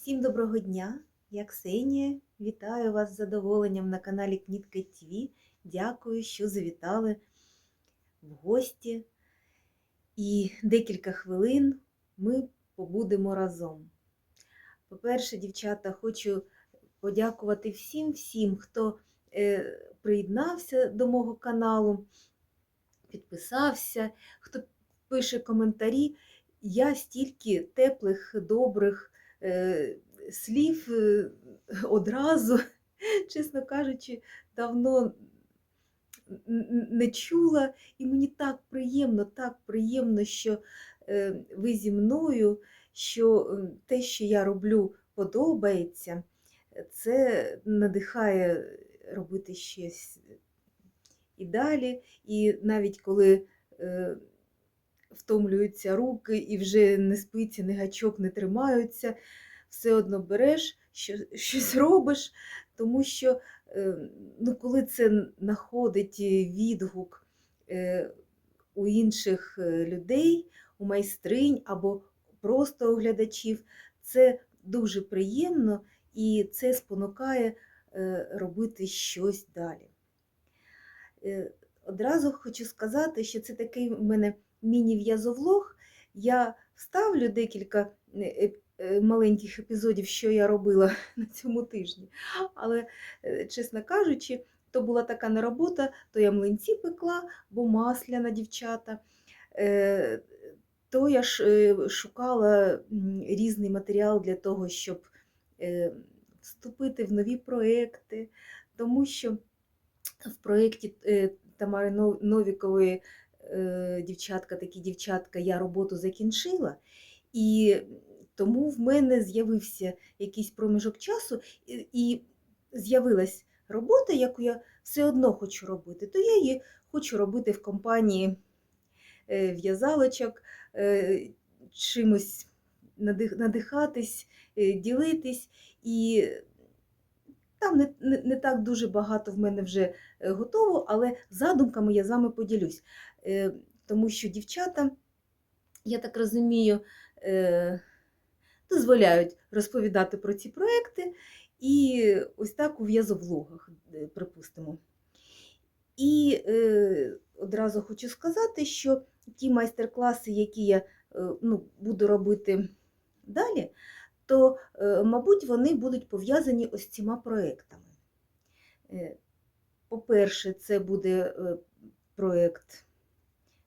Всім доброго дня! Я Ксенія. Вітаю вас з задоволенням на каналі Кнітка ТВ. Дякую, що завітали в гості. І декілька хвилин ми побудемо разом. По-перше, дівчата, хочу подякувати всім, всім, хто е, приєднався до мого каналу, підписався, хто пише коментарі. Я стільки теплих, добрих слів е, одразу, чесно кажучи, давно не чула. І мені так приємно, так приємно, що е, ви зі мною, що е, те, що я роблю, подобається. Це надихає робити щось і далі. І навіть коли е, втомлюються руки і вже не спиці, не гачок не тримаються, все одно береш, що, щось робиш, тому що е, ну, коли це знаходить відгук е, у інших е, людей, у майстринь або просто у глядачів, це дуже приємно і це спонукає робити щось далі. Одразу хочу сказати, що це такий у мене міні-в'язовлог. Я вставлю декілька е, е, е, маленьких епізодів, що я робила на цьому тижні. Але, чесно кажучи, то була така не робота, то я млинці пекла, бо масляна дівчата. То я ж шукала різний матеріал для того, щоб вступити в нові проекти, тому що в проєкті Тамари Новікової е, дівчатка, такі дівчатка, я роботу закінчила, і тому в мене з'явився якийсь проміжок часу, і, і з'явилась робота, яку я все одно хочу робити, то я її хочу робити в компанії е, в'язалочок, е, чимось надихатись, ділитись. І там не, не, не так дуже багато в мене вже е, готово, але задумками я з вами поділюсь. Е, Тому що дівчата, я так розумію, е, дозволяють розповідати про ці проекти, і ось так у в'язовлогах, е, припустимо. І е, одразу хочу сказати, що ті майстер-класи, які я е, ну, буду робити далі, то, е, мабуть, вони будуть пов'язані ось цими проектами. Е, По-перше, це буде е, проект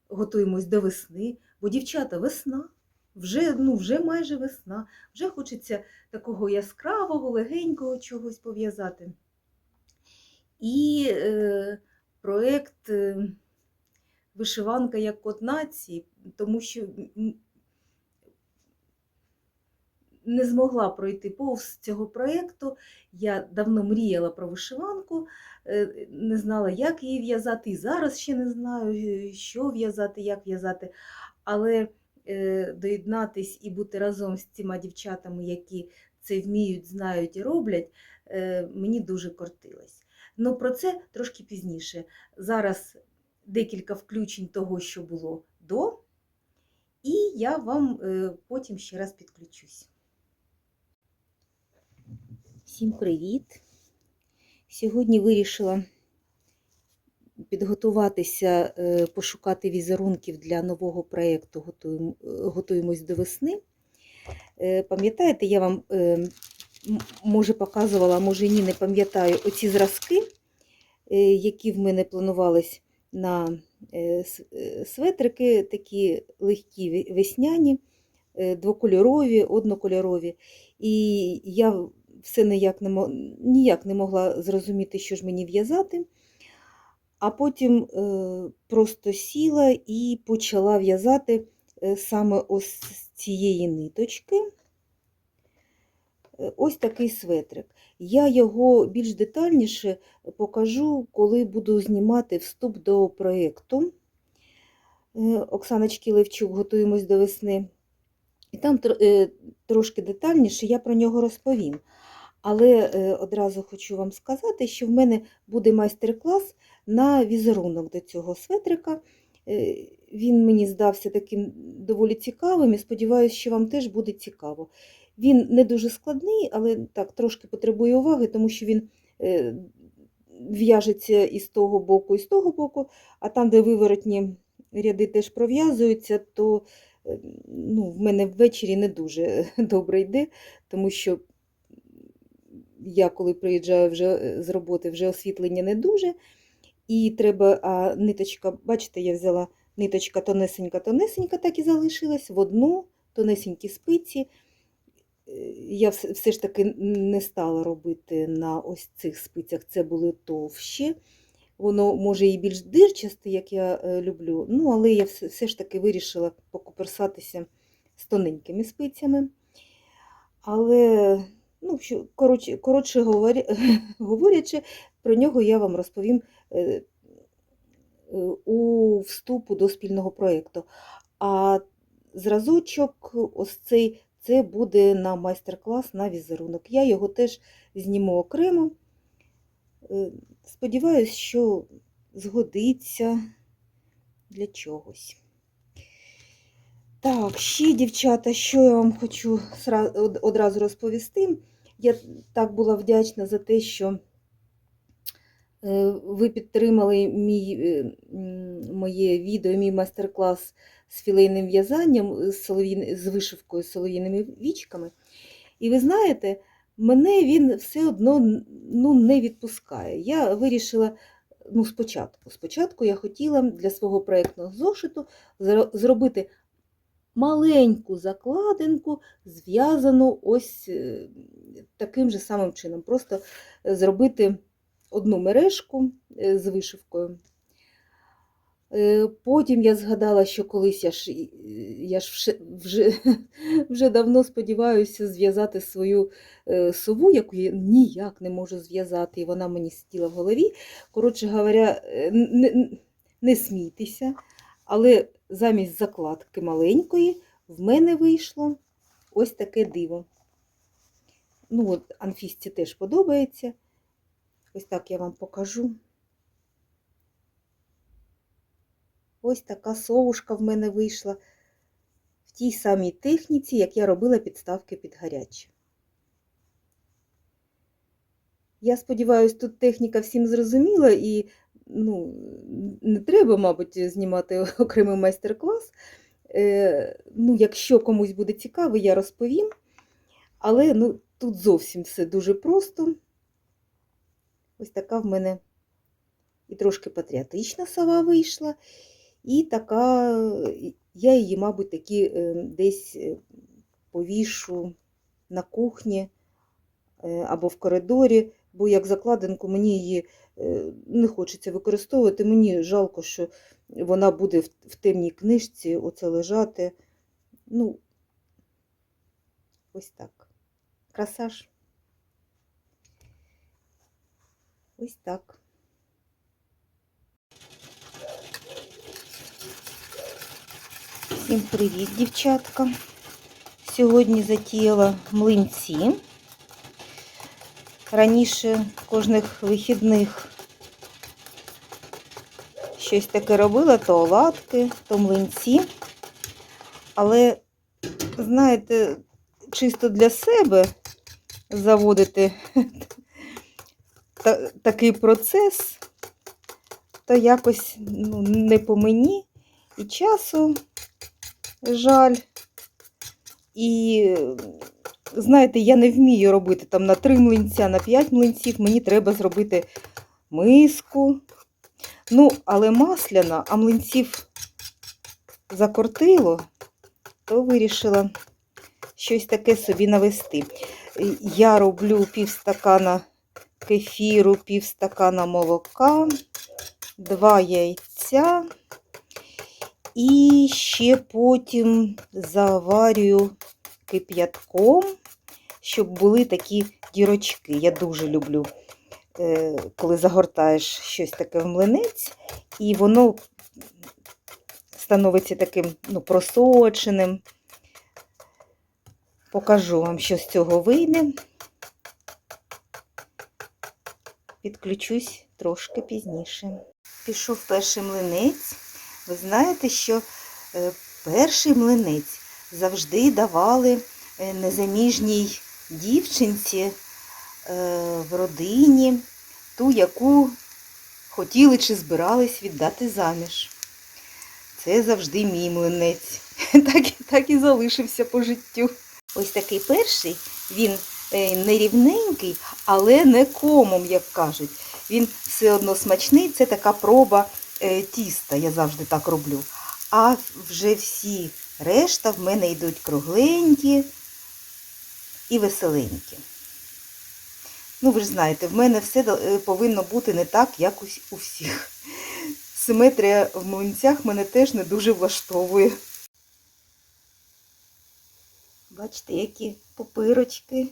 Готуємось до весни, бо дівчата весна, вже, ну, вже майже весна, вже хочеться такого яскравого, легенького чогось пов'язати. І е, проект е, Вишиванка як код нації, тому що не змогла пройти повз цього проєкту. Я давно мріяла про вишиванку, е, не знала, як її в'язати, і зараз ще не знаю, е, що в'язати, як в'язати. Але е, доєднатись і бути разом з цими дівчатами, які це вміють, знають і роблять, мені дуже кортилось. Ну про це трошки пізніше. Зараз декілька включень того, що було до, і я вам потім ще раз підключусь. Всім привіт! Сьогодні вирішила підготуватися, е, пошукати візерунків для нового проєкту Готуємось до весни. Е, Пам'ятаєте, я вам е, може показувала, може ні, не пам'ятаю, оці зразки, які в мене планувались на светрики, такі легкі весняні, двокольорові, однокольорові. І я все ніяк не, ніяк не могла зрозуміти, що ж мені в'язати. А потім е, просто сіла і почала в'язати е, саме ось з цієї ниточки. Е, Ось такий светрик. Я його більш детальніше покажу, коли буду знімати вступ до проєкту. Оксаночки Левчук готуємось до весни. І там трошки детальніше я про нього розповім. Але е, одразу хочу вам сказати, що в мене буде майстер-клас на візерунок до цього светрика. Е, Він мені здався таким доволі цікавим і сподіваюся, що вам теж буде цікаво. Він не дуже складний, але так трошки потребує уваги, тому що він е, в'яжеться і з того боку, і з того боку, а там, де виворотні ряди теж пров'язуються, то ну, в мене ввечері не дуже добре йде, тому що я коли приїжджаю вже е, з роботи, вже освітлення не дуже. І треба, а ниточка, бачите, я взяла ниточка тонесенька, тонесенька, так і залишилась в одну тонесенькі спиці. Е, Я все, ж таки не стала робити на ось цих спицях, це були товщі. Воно може і більш дирчасте, як я е, люблю, ну, але я все ж таки вирішила покуперсатися з тоненькими спицями. Але, ну, що, коротше, коротше говоря, говорячи, про нього я вам розповім е, е, у вступу до спільного проєкту. А зразочок, ось цей, це буде на майстер-клас на візерунок. Я його теж зніму окремо. Е, Сподіваюсь, що згодиться для чогось. Так, ще, дівчата, що я вам хочу одразу розповісти. Я так була вдячна за те, що е, ви підтримали мій, е, моє відео, мій майстер-клас з філейним в'язанням, з, солов'їн- з вишивкою з солов'їними вічками. І ви знаєте, мене він все одно ну, не відпускає. Я вирішила ну, спочатку. Спочатку я хотіла для свого проєктного зошиту зробити маленьку закладинку, зв'язану ось е, таким же самим чином. Просто е, зробити одну мережку е, з вишивкою. Потім я згадала, що колись я ж, я ж вже, вже давно сподіваюся зв'язати свою сову, яку я ніяк не можу зв'язати, і вона мені сиділа в голові. Коротше говоря, не, не смійтеся, але замість закладки маленької в мене вийшло ось таке диво. Ну, от Анфісті теж подобається. Ось так я вам покажу. Ось така совушка в мене вийшла в тій самій техніці, як я робила підставки під гарячі. Я сподіваюся, тут техніка всім зрозуміла і ну, не треба, мабуть, знімати окремий майстер-клас. Е, ну, якщо комусь буде цікаво, я розповім. Але ну, тут зовсім все дуже просто. Ось така в мене і трошки патріотична сова вийшла. І така, я її, мабуть, таки е, десь е, повішу на кухні або в коридорі, бо як закладинку мені її е, не хочеться використовувати. Мені жалко, що вона буде в, в темній книжці оце лежати. Ну, ось так. Красаж. Ось так. Всім привіт, дівчатка. Сьогодні затіяла млинці. Раніше кожних вихідних щось таке робила, то оладки, то млинці. Але, знаєте, чисто для себе заводити такий процес, то якось ну, не по мені і часу жаль. І, знаєте, я не вмію робити там на 3 млинця, на 5 млинців. Мені треба зробити миску. Ну, але масляна, а млинців закортило, то вирішила щось таке собі навести. Я роблю півстакана кефіру, півстакана молока, два яйця. І ще потім заварюю кип'ятком, щоб були такі дірочки. Я дуже люблю, е, коли загортаєш щось таке в млинець, і воно становиться таким ну, просоченим. Покажу вам, що з цього вийде. Підключусь трошки пізніше. Пішов перший млинець. Ви знаєте, що е, перший млинець завжди давали е, незаміжній дівчинці е, в родині, ту, яку хотіли чи збирались віддати заміж. Це завжди мій млинець. Так, так і залишився по життю. Ось такий перший, він е, нерівненький, але не комом, як кажуть. Він все одно смачний, це така проба е, тіста, я завжди так роблю. А вже всі решта в мене йдуть кругленькі і веселенькі. Ну, ви ж знаєте, в мене все е, повинно бути не так, як у всіх. Симетрія в млинцях мене теж не дуже влаштовує. Бачите, які попирочки.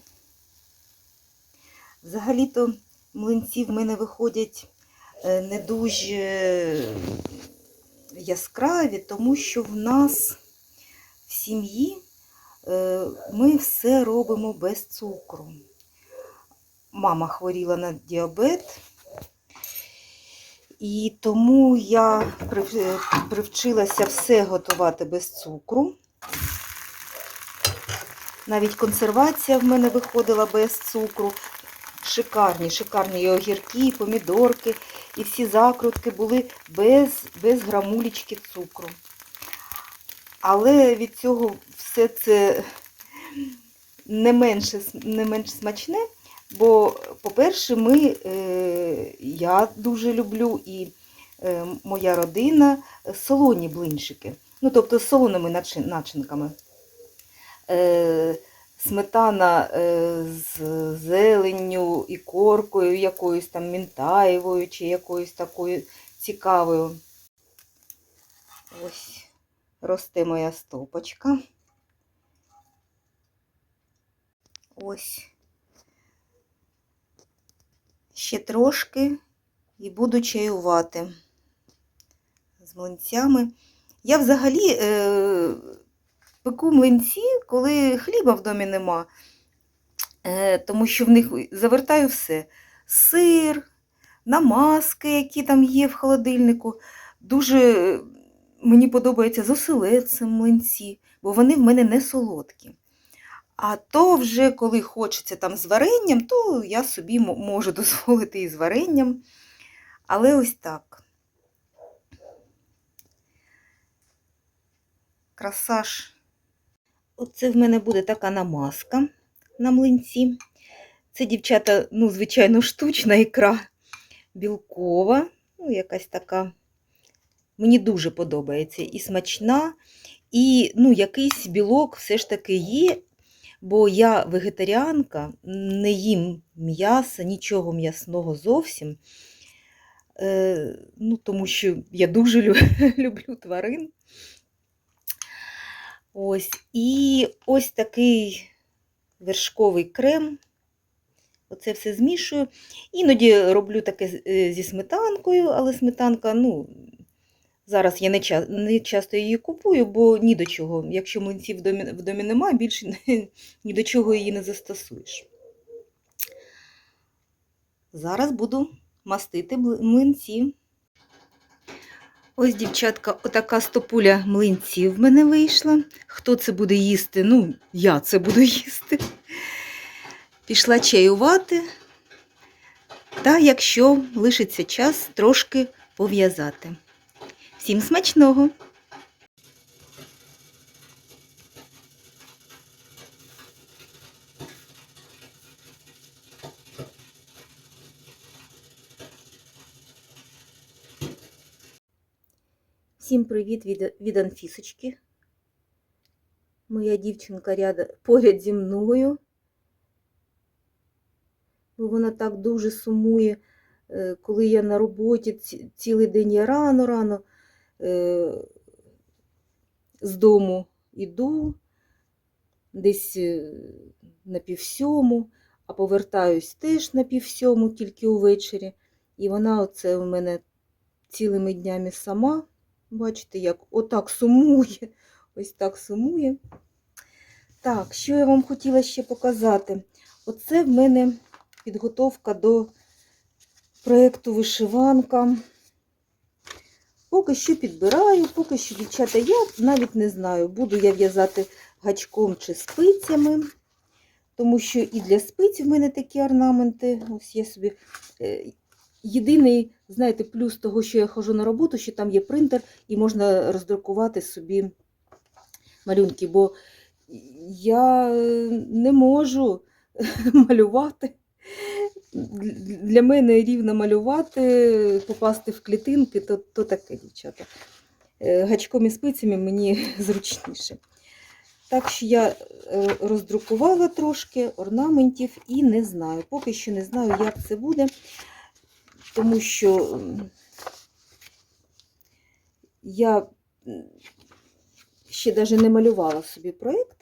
Взагалі-то млинці в мене виходять е, не дуже яскраві, тому що в нас в сім'ї е, ми все робимо без цукру. Мама хворіла на діабет, і тому я е, привчилася все готувати без цукру. Навіть консервація в мене виходила без цукру. Шикарні, шикарні і огірки, і помідорки, і всі закрутки були без, без грамулечки цукру. Але від цього все це не, менше, не менш смачне, бо, по-перше, ми, е, я дуже люблю і е, моя родина солоні блинчики. Ну, тобто з солоними начинками. Е, сметана з зеленню і коркою, якоюсь там мінтаєвою чи якоюсь такою цікавою. Ось росте моя стопочка. Ось. Ще трошки і буду чаювати з млинцями. Я взагалі е, пеку млинці, коли хліба в домі нема, е, тому що в них завертаю все. Сир, намазки, які там є в холодильнику. Дуже мені подобається з оселедцем млинці, бо вони в мене не солодкі. А то вже коли хочеться там з варенням, то я собі можу дозволити і з варенням. Але ось так. Красаж. Оце в мене буде така намазка на млинці. Це, дівчата, ну, звичайно, штучна ікра білкова, ну, якась така. Мені дуже подобається і смачна, і ну, якийсь білок все ж таки є, бо я вегетаріанка, не їм м'яса, нічого м'ясного зовсім. Е, ну, тому що я дуже лю- люблю тварин. Ось. І ось такий вершковий крем. Оце все змішую. Іноді роблю таке е, зі сметанкою, але сметанка, ну, зараз я не, ча- не часто її купую, бо ні до чого. Якщо млинців в домі, в домі немає, більше ні до чого її не застосуєш. Зараз буду мастити млинці. Ось, дівчатка, отака стопуля млинців в мене вийшла. Хто це буде їсти? Ну, я це буду їсти. Пішла чаювати. Та якщо лишиться час, трошки пов'язати. Всім смачного! Всім привіт від, від Анфісочки. Моя дівчинка ряда, поряд зі мною. Бо вона так дуже сумує, е, коли я на роботі цілий день я рано-рано з дому йду, десь е, на півсьому, а повертаюсь теж на півсьому, тільки увечері. І вона оце у мене цілими днями сама. Бачите, як отак сумує. Ось так сумує. Так, що я вам хотіла ще показати? Оце в мене підготовка до проєкту вишиванка. Поки що підбираю, поки що, дівчата, я навіть не знаю, буду я в'язати гачком чи спицями, тому що і для спиць в мене такі орнаменти. Ось я собі. е, Єдиний, знаєте, плюс того, що я ходжу на роботу, що там є принтер і можна роздрукувати собі малюнки, бо я не можу малювати. Для мене рівно малювати, попасти в клітинки, то, то таке, дівчата. Е, Гачком і спицями мені зручніше. Так що я е, роздрукувала трошки орнаментів і не знаю. Поки що не знаю, як це буде, тому що я ще навіть не малювала собі проєкт.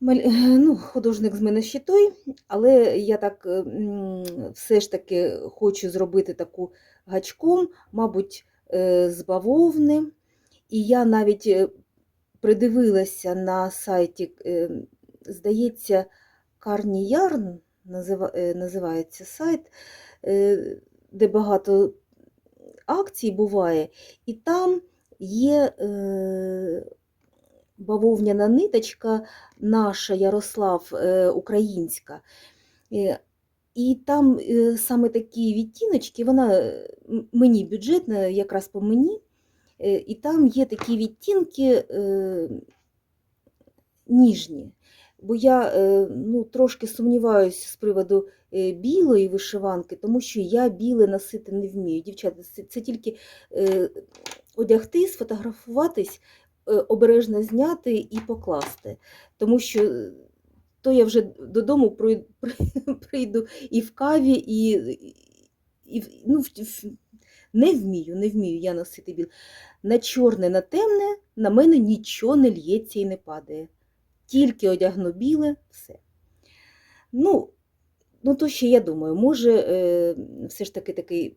Ну, художник з мене ще той, але я так е, все ж таки хочу зробити таку гачком, мабуть, е, з бавовни. І я навіть е, придивилася на сайті, здається, Карні Ярн називається сайт, де багато акцій буває, і там є бавовняна ниточка наша Ярослав е, українська. Е, І там е, саме такі відтіночки, вона мені бюджетна, якраз по мені. І там є такі відтінки ніжні. Бо я ну, трошки сумніваюся з приводу білої вишиванки, тому що я біле носити не вмію. Дівчата, це, тільки одягти, сфотографуватись, обережно зняти і покласти. Тому що е, то я вже додому прийду і в каві, і, і ну, не вмію, не вмію я носити біле. На чорне, на темне на мене нічого не лється і не падає. Тільки одягну біле, все. Ну, ну то ще я думаю, може, е, все ж таки такий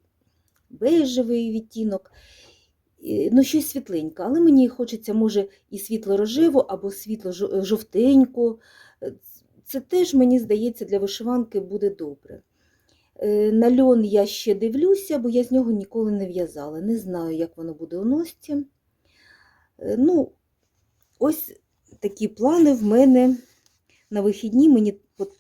бежевий відтінок, е, ну, щось світленьке, але мені хочеться, може, і світло-рожеву або світло-жовтеньку. Е, Це теж, мені здається, для вишиванки буде добре. Е, На льон я ще дивлюся, бо я з нього ніколи не в'язала. Не знаю, як воно буде у носці. Е, Ну, ось такі плани в мене на вихідні. Мені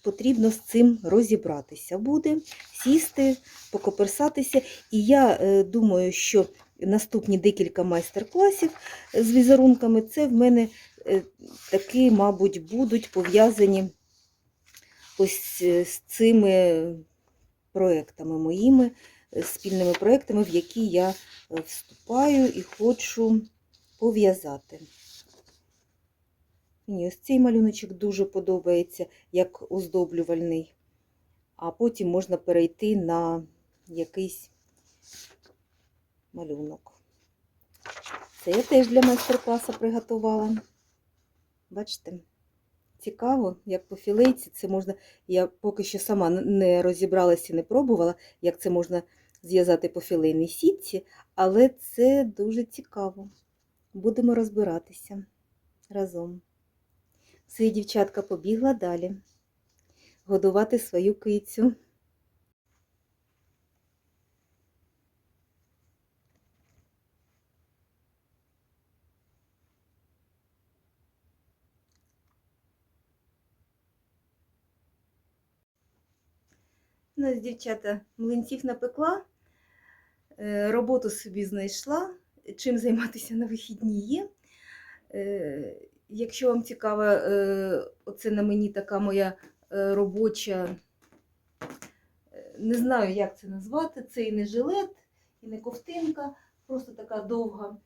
потрібно з цим розібратися буде, сісти, покоперсатися. І я думаю, що наступні декілька майстер-класів з візерунками це в мене е, таки, мабуть, будуть пов'язані ось е, з цими проектами моїми, е, спільними проектами, в які я вступаю і хочу пов'язати. Мені ось цей малюночок дуже подобається, як оздоблювальний, а потім можна перейти на якийсь малюнок. Це я теж для майстер-класу приготувала. Бачите? Цікаво, як по філейці це можна. Я поки що сама не розібралася і не пробувала, як це можна зв'язати по філейній сітці, але це дуже цікаво. Будемо розбиратися разом. Все, дівчатка побігла далі. Годувати свою кицю. Ось, дівчата, млинців напекла, е, роботу собі знайшла, чим займатися на вихідні є. Е, Якщо вам цікаво, е, оце на мені така моя робоча, не знаю, як це назвати, це і не жилет, і не ковтинка, просто така довга.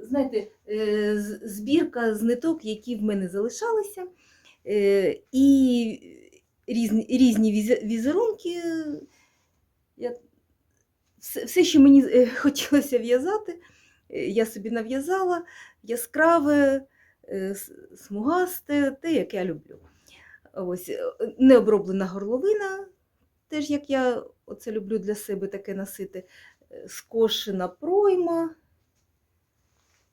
Знаєте, збірка з ниток, які в мене залишалися. І різні, різні візерунки. Я, все, все, що мені е, хотілося в'язати, е, я собі нав'язала яскраве, е, смугасте, те, як я люблю. Ось, необроблена горловина, теж як я оце люблю для себе таке носити, скошена пройма.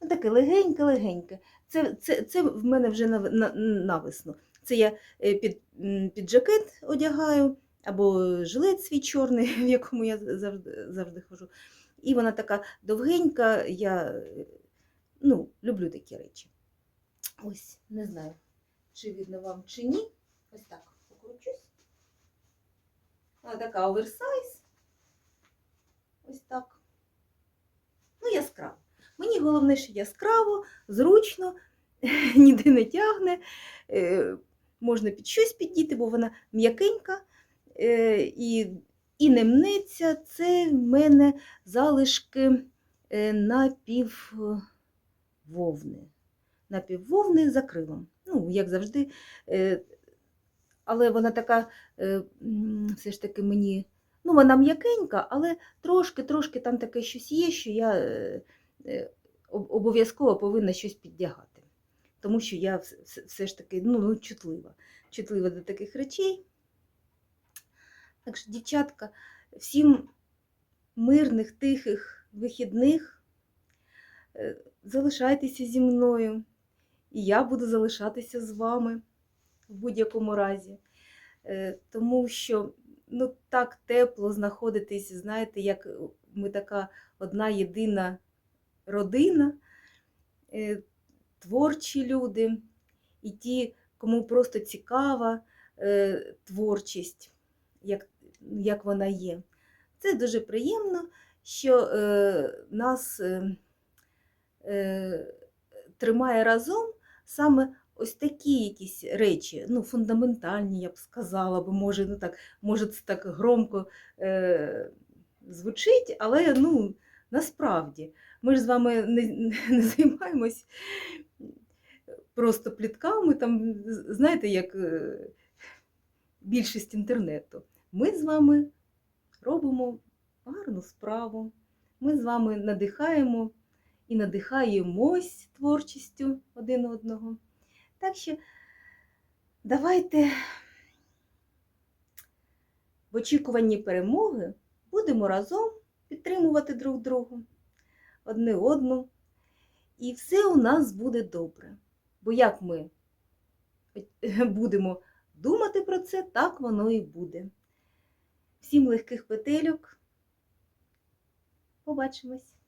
Таке легеньке-легеньке. Це, це, це в мене вже на, на, навесну. Це я е, під, під жакет одягаю, або жилет свій чорний, в якому я завжди, завжди ходжу. І вона така довгенька, я е, ну, люблю такі речі. Ось, не знаю, чи видно вам чи ні. Ось так покручусь. Вона така оверсайз. Ось так. Ну, яскраво. Мені головне, що яскраво, зручно, ніде не тягне. Можна під щось піддіти, бо вона м'якенька е, і, і не мнеться. Це в мене залишки е, напіввовни. Напіввовни з акрилом. Ну, як завжди. Е, але вона така, все ж таки мені, ну, вона м'якенька, але трошки-трошки там таке щось є, що я обов'язково повинна щось піддягати. Тому що я вс- вс- все ж таки ну, ну, чутлива. Чутлива до таких речей. Так що, дівчатка, всім мирних, тихих вихідних. Е, Залишайтеся зі мною, і я буду залишатися з вами в будь-якому разі. Е, Тому що ну, так тепло знаходитись, знаєте, як ми така одна єдина родина, е, творчі люди, і ті, кому просто цікава е, творчість, як, як вона є. Це дуже приємно, що е, нас е, е, тримає разом саме ось такі якісь речі, ну, фундаментальні, я б сказала, бо може, ну, так, може це так громко е, звучить, але ну, насправді ми ж з вами не, не займаємось просто плітками, там, знаєте, як е, більшість інтернету. Ми з вами робимо гарну справу. Ми з вами надихаємо і надихаємось творчістю один одного. Так що давайте в очікуванні перемоги будемо разом підтримувати друг друга, одне одну, і все у нас буде добре. Бо як ми будемо думати про це, так воно і буде. Всім легких петельок. Побачимось!